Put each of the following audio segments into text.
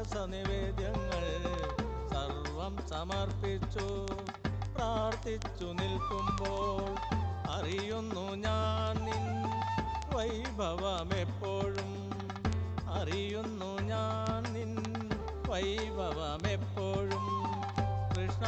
പായസനിവേദ്യങ്ങൾ സർവം സമർപ്പിച്ചു പ്രാർത്ഥിച്ചു നിൽക്കുമ്പോൾ അറിയുന്നു ഞാൻ നിൻ വൈഭവമെപ്പോഴും. അറിയുന്നു ഞാൻ നിൻ വൈഭവമെപ്പോഴും. കൃഷ്ണ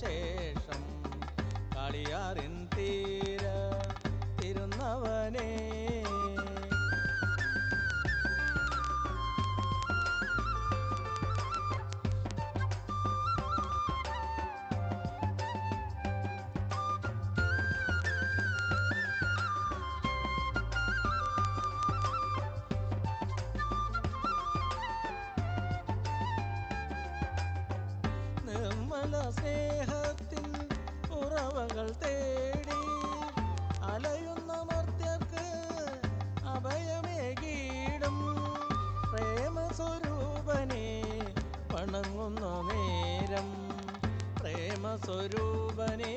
ശേഷം കളിയാറിൻ തീര ഇരുന്നവനേ നിർമ്മല സ്നേഹത്തിൻ ഉറവകൾ തേടി അലയുന്ന മർത്യർക്ക് അഭയമേകീടും. പ്രേമസ്വരൂപനെ പണങ്ങുന്ന നേരം പ്രേമസ്വരൂപനെ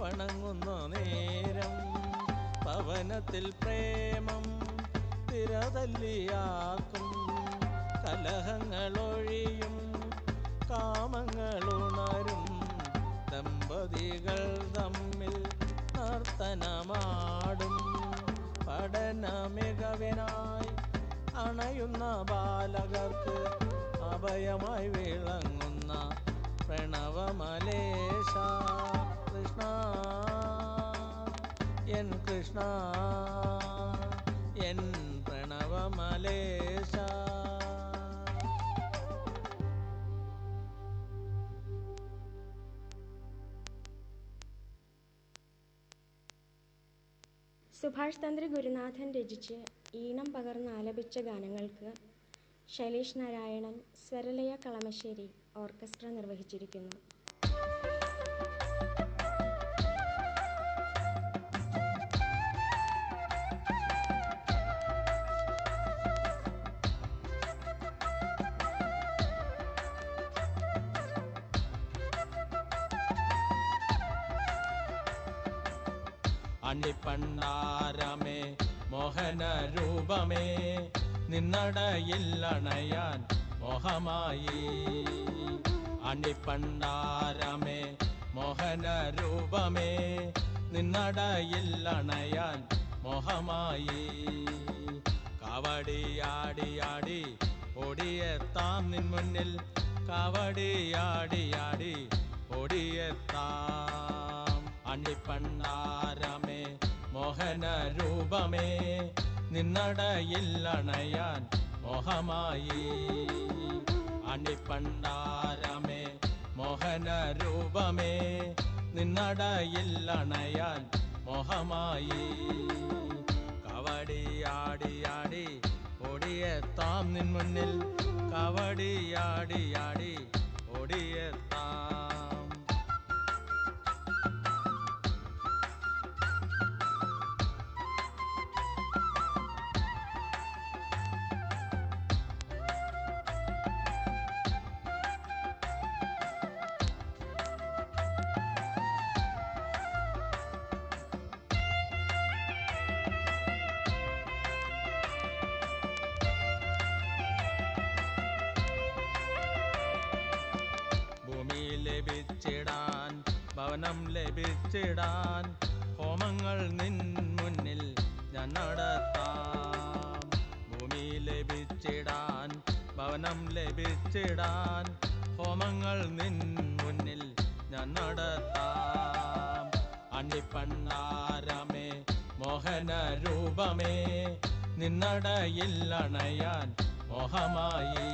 പണങ്ങുന്ന നേരം. പവനത്തിൽ പ്രേമം തിരതല്ലിയാക്കും കലഹങ്ങളൊഴിയും കാമങ്ങളുണരും ദമ്പതികൾ തമ്മിൽ നർത്തനമാടും. പഠന മികവിനായി അണയുന്ന ബാലകർക്ക് അഭയമായി വിളങ്ങുന്ന പ്രണവമലേശ. കൃഷ്ണ എൻ കൃഷ്ണ എൻ പ്രണവമലേശ സുഭാഷ് തന്ത്രി ഗുരുനാഥൻ രചിച്ച് ഈണം പകർന്ന് ആലപിച്ച ഗാനങ്ങൾക്ക് ശൈലേഷ് നാരായണൻ സ്വരലയ കളമശ്ശേരി ഓർക്കസ്ട്ര നിർവഹിച്ചിരിക്കുന്നു. അണ്ടിപ്പണ്ടാരമേ മോഹന രൂപമേ നിന്നടയിൽ അണയാൻ മോഹമായി. അണിപ്പണ്ണാരമേ മോഹന രൂപമേ നിന്നടയിൽ അണയാൻ മോഹമായി. കവടിയാടിയാടി ഓടിയെത്താം നിൻ മുന്നിൽ. കവടിയാടിയാടി ഓടിയെത്താം. അണ്ടിപ്പണ്ടാരമേ മോഹന രൂപമേ നിന്നടയിൽ അണയാൻ മോഹമായി. അണിപ്പണ്ടാരമേ മോഹന രൂപമേ നിന്നടയിൽ അണയാൻ മോഹമായി. കവടിയാടിയാടി ഓടിയെത്താം നിൻ മുന്നിൽ. കവടിയാടിയാടി ഭവനം ലഭിച്ചിടാൻ ഹോമങ്ങൾ നിൻ മുന്നിൽ ഞാൻ നടത്താം. ഭൂമി ലഭിച്ചിടാൻ ഭവനം ലഭിച്ചിടാൻ ഹോമങ്ങൾ നിൻ മുന്നിൽ ഞാൻ നടത്താം. അണ്ടിപ്പണ്ടാരമേ മോഹന രൂപമേ നിന്നടയിൽ അണയാൻ മോഹമായി.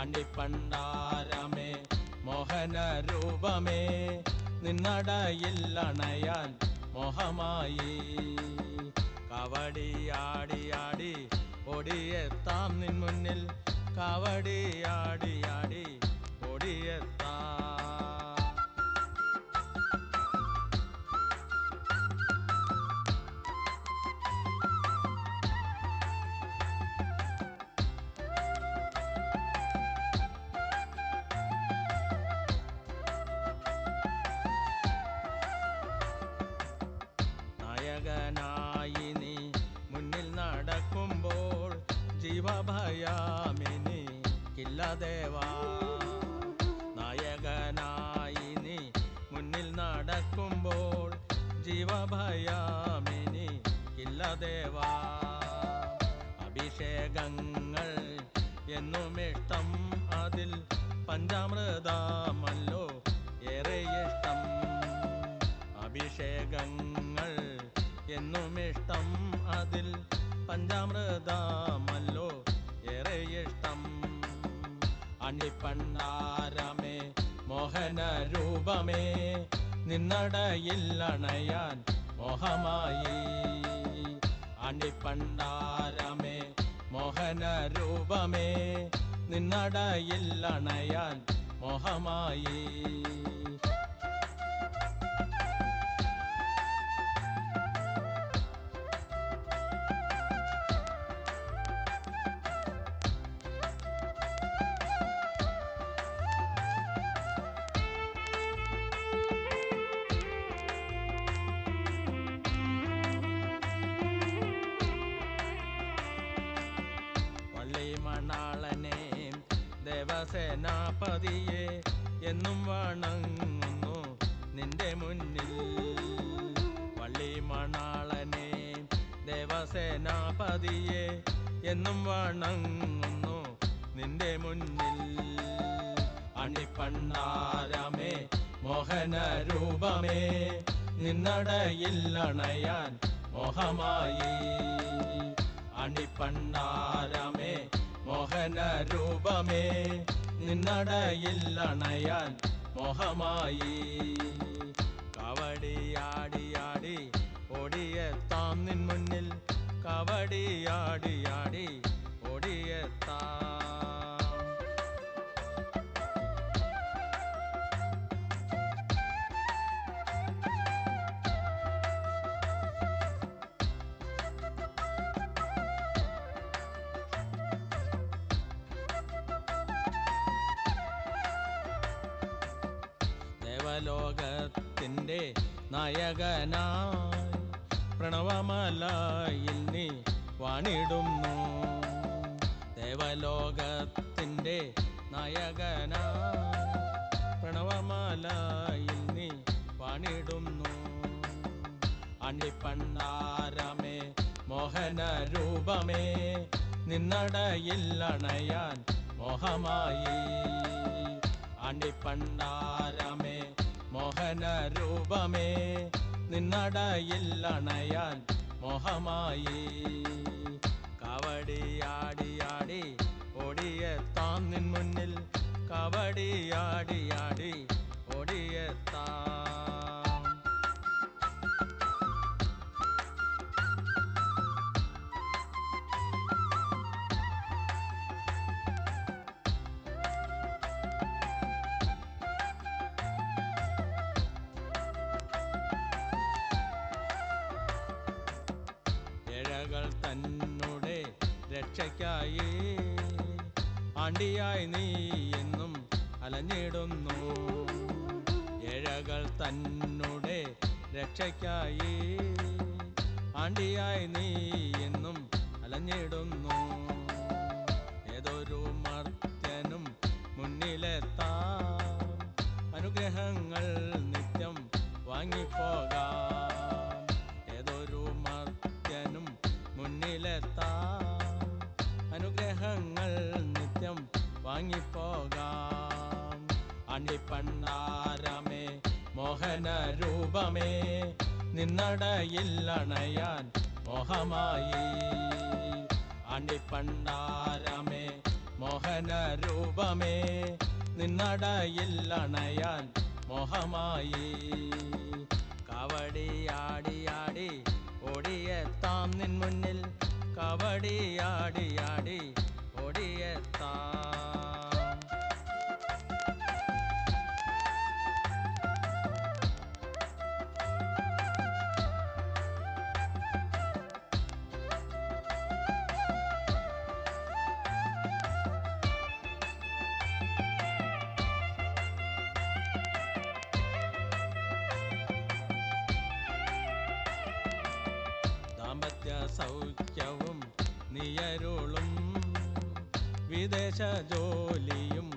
അണ്ടിപ്പണ്ടാരമേ മോഹന രൂപമേ നിന്നടയിൽ അണയാൻ മോഹമായി. കവടി ആടി ആടി ഓടിയെത്താം നിൻ മുന്നിൽ. കവടി ആടി ആടി ഓടിയെത്താം. ദേവാ നായകനായി നീ മുന്നിൽ നടക്കുമ്പോൾ ജീവഭയാമിനി ഇല്ല ദേവാ. അഭിഷേകങ്ങൾ എന്നും ഇഷ്ടം അതിൽ പഞ്ചാമൃതമല്ലോ ഏറെ ഇഷ്ടം. അഭിഷേകങ്ങൾ എന്നും ഇഷ്ടം അതിൽ പഞ്ചാമൃതമല്ലോ ഏറെ ഇഷ്ടം. അണിപ്പണ്ടാരമേ മോഹന രൂപമേ നിന്നടയിൽ അണയാൻ മോഹമായി. അണിപ്പണ്ടാരമേ മോഹന രൂപമേ നിന്നടയിൽ അണയാൻ മോഹമായി. ദേവസേനാപതിയെ എന്നും വണങ്ങുന്നു നിന്റെ മുന്നിൽ. പള്ളി മണാളനെ ദേവസേനാപതിയെ എന്നും വണങ്ങുന്നു നിന്റെ മുന്നിൽ. അണിപ്പണ്ണാരമേ മോഹന രൂപമേ നിന്നടയിൽ അണയാൻ മോഹമായി. അണിപ്പണ്ടാരമേ മോഹന നിന്നടയിൽ അണയാൻ മോഹമായി. കവടിയാടിയാടി ഓടിയെത്താം നിൻ മുന്നിൽ. കവടിയാടിയാടി ഓടിയെത്താം നായകനായി പ്രണവമലായിൽ നീ വാണിടുന്നു. ദേവലോകത്തിന്റെ നായകനായി പ്രണവമലായിൽ നീ വാണിടുന്നു. അണിപ്പണ്ണാരമേ മോഹന രൂപമേ നിന്നടയിൽ അണയാൻ മോഹമായി. അണിപ്പണ്ണാരമേ മോഹന രൂപമേ. നിന്നടയിൽ അണയാൻ മോഹമായി. കവടിയാടിയാടി ഓടിയെത്താം നിൻ മുന്നിൽ. രക്ഷയ്ക്കായി. ആണ്ടിയായി നീ എന്നും അലഞ്ഞിടുന്നു. ഇഴകൾ തന്നെ രക്ഷയ്ക്കായി. ആണ്ടിയായി നീ എന്നും അലഞ്ഞിടുന്നു. ഏതൊരു മർത്യനും മുന്നിലെത്താം. അനുഗ്രഹങ്ങൾ നിത്യം വാങ്ങിപ്പോകാം. വാങ്ങിപ്പോകാം. അണിപ്പണ്ണാരമേ മോഹന രൂപമേ നിന്നടയിൽ അണയാൻ മോഹമായി. അണിപ്പണ്ണാരമേ മോഹന രൂപമേ നിന്നടയിൽ അണയാൻ മോഹമായി കവടിയാടിയാടി ഓടിയെത്താം നിൻ മുന്നിൽ. കവടിയാടിയാടി ഓടിയെത്താം സൗഖ്യവും നിയരുളും വിദേശ ജോലിയും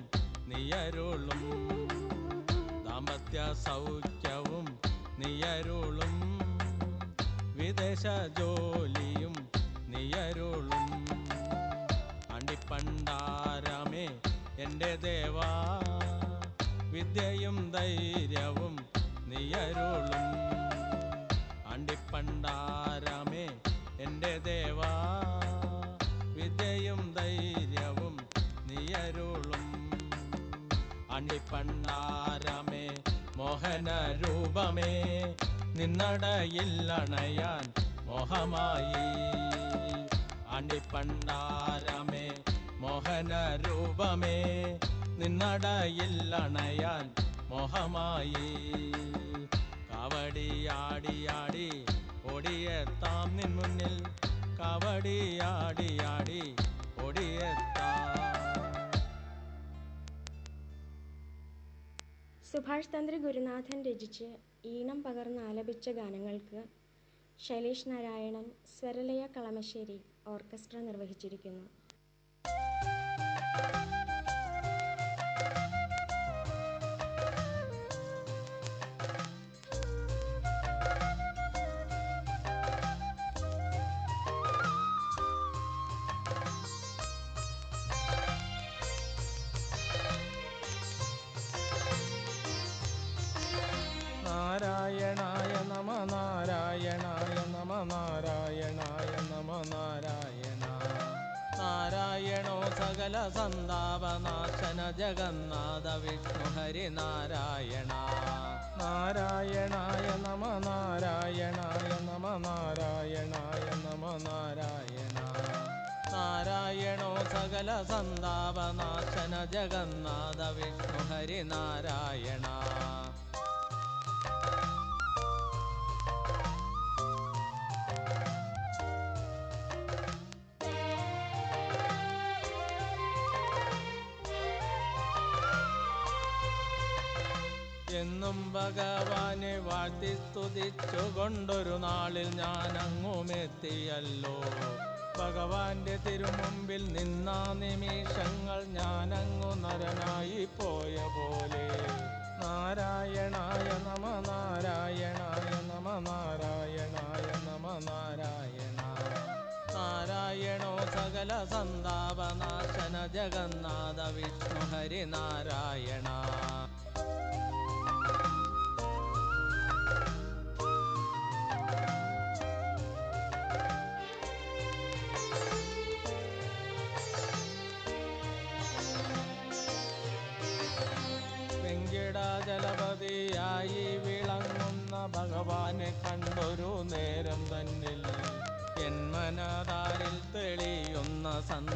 നിയരുളും ദാമ്പത്യ സൗഖ്യവും നിയരുളും വിദേശ ജോലിയും നിയരുളും അണ്ടിപ്പണ്ടാരമേ എന്റെ ദേവാ വിദ്യയും ധൈര്യവും നീയരുളും എന്റെ ദേവാ വിദ്യയും ധൈര്യവും നിയരുളും. അണിപ്പണ്ണാരമേ മോഹന രൂപമേ നിന്നടയില്ലണയാൻ മോഹമായി. അണ്ടിപ്പണ്ടാരമേ മോഹന രൂപമേ നിന്നടയില്ലണയാൻ മോഹമായി. കവടിയാടിയാടി ഓടിയെത്താം നിൻ മുന്നിൽ. കവടിയാടിയാടി ഓടിയെത്താം സുഭാഷ് തന്ത്രി ഗുരുനാഥൻ രചിച്ച് ഈണം പകർന്ന് ആലപിച്ച ഗാനങ്ങൾക്ക് ശൈലേഷ് നാരായണൻ സ്വരലയ കളമശ്ശേരി ഓർക്കസ്ട്ര നിർവഹിച്ചിരിക്കുന്നു. സകല സന്താപനാശന ജഗന്നാഥ വിഷ്ണു ഹരി നാരായണ നാരായണായ നമ നാരായണായ നമ നാരായണായ നമ നാരായണ നാരായണോ സകല സന്താപനാശന ജഗന്നാഥ വിഷ്ണു ഹരി എന്നും ഭഗവാനെ വാഴ്ത്തി സ്തുതിച്ചുകൊണ്ടൊരു നാളിൽ ഞാൻ അങ്ങുമെത്തിയല്ലോ ഭഗവാന്റെ തിരുമുമ്പിൽ നിന്നാ നിമിഷങ്ങൾ ഞാൻ അങ്ങു നരനായി പോയ പോലെ. നാരായണായ നമ നാരായണായ നമ നാരായണായ നമ നാരായണ. നാരായണോ സകല സന്താപനാശന ജഗന്നാഥ വിഷ്ണു ഹരി നേരം